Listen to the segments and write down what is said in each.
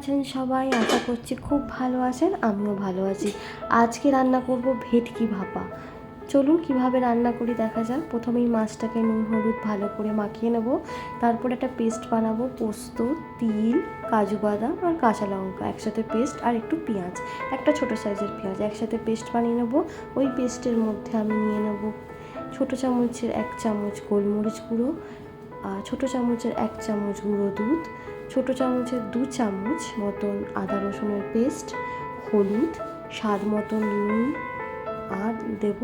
আছেন সবাই, আশা করছি খুব ভালো আছেন, আমিও ভালো আছি। আজকে রান্না করব ভেটকি ভাপা। চলুন কীভাবে রান্না করি দেখা যাক। প্রথমেই মাছটাকে নুন, হলুদ ভালো করে মাখিয়ে নেব। তারপর একটা পেস্ট বানাবো, পোস্ত, তিল, কাজু বাদাম আর কাঁচা লঙ্কা, একসাথে পেস্ট আর একটু পেঁয়াজ। একটা ছোট সাইজের পেঁয়াজ, একসাথে পেস্ট বানিয়ে নেব। ওই পেস্টের মধ্যে আমি নিয়ে নেব ছোটো চামচের এক চামচ গোলমরিচ গুঁড়ো ছোটো চামচের এক চামচ গুঁড়ো দুধ, ছোটো চামচের দু চামচ মতন আদা রসুনের পেস্ট, হলুদ, স্বাদ মতন নুন, আর দেব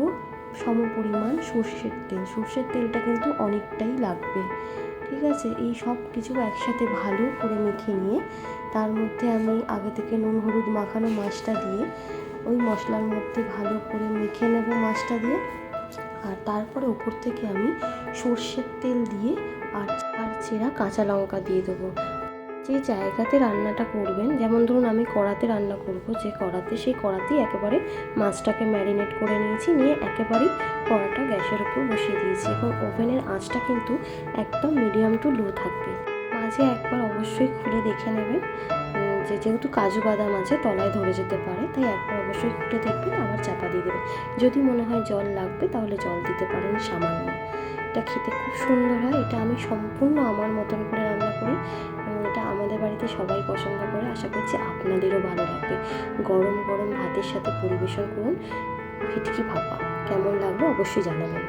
সম পরিমাণ সর্ষের তেল। সর্ষের তেলটা কিন্তু অনেকটাই লাগবে, ঠিক আছে? এই সব কিছু একসাথে ভালো করে মেখে নিয়ে, তার মধ্যে আমি আগে থেকে নুন, হলুদ মাখানো মাছটা দিয়ে, ওই মশলার মধ্যে ভালো করে মেখে নেব মাছটা দিয়ে। আর তারপরে উপর থেকে আমি সর্ষের তেল দিয়ে আর আর চেরা কাঁচা লঙ্কা দিয়ে দেবো। যে জায়গাতে রান্নাটা করবেন, যেমন ধরুন আমি কড়াতে রান্না করব, যে কড়াতে, সেই কড়াতেই একেবারে মাছটাকে ম্যারিনেট করে নিয়েছি, নিয়ে একেবারেই কড়াটা গ্যাসের উপর বসিয়ে দিয়েছি এবং ওভেনের আঁচটা কিন্তু একদম মিডিয়াম টু লো থাকবে। মাঝে একবার অবশ্যই খুলে দেখে নেবেন। যে যেহেতু কাজু বাদাম আছে, তলায় ধরে যেতে পারে, তাই একবার অবশ্যই খুলে দেখবেন, আবার চাপা দিয়ে দেবেন। যদি মনে হয় জল লাগবে, তাহলে জল দিতে পারেন সামান্য। এটা খেতে খুব সুন্দর হয়, এটা আমি সম্পূর্ণ আমার মতন করে রান্না করি এবং এটা আমাদের বাড়িতে সবাই পছন্দ করে। আশা করছি আপনাদেরও ভালো লাগবে। গরম গরম ভাতের সাথে পরিবেশন করুন ভিটকি ভাপা। কেমন লাগল অবশ্যই জানাবেন।